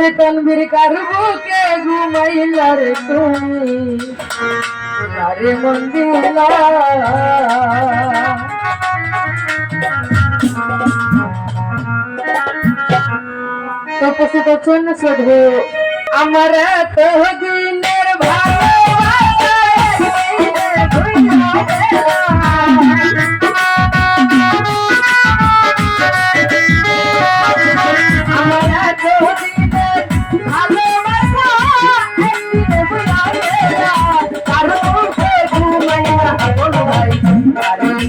ওরে তনবীর কার বুকে ঘুমাইলা রে তুমি? আরে মন দিলা উপস্থিত আছেন শুধু আমার তো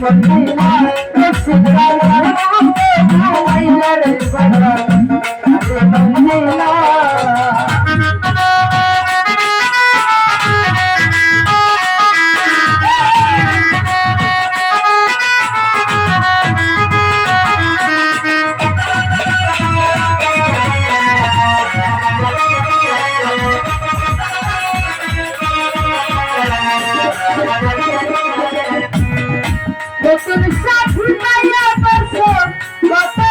for two more. Looks Bye.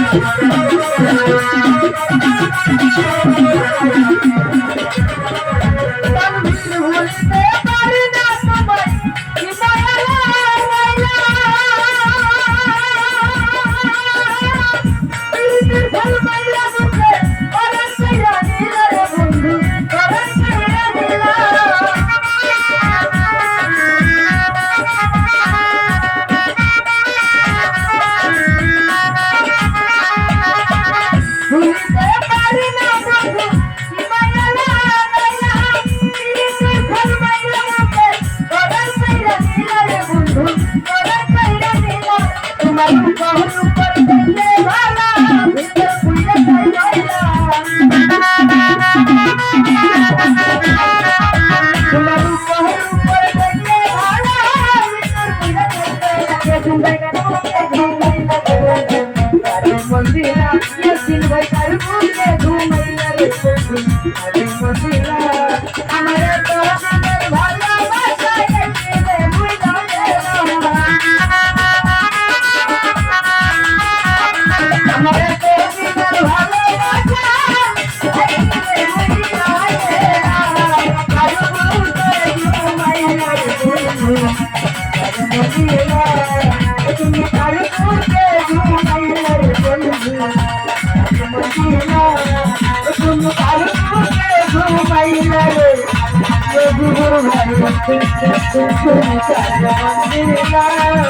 Thank you. Thank you.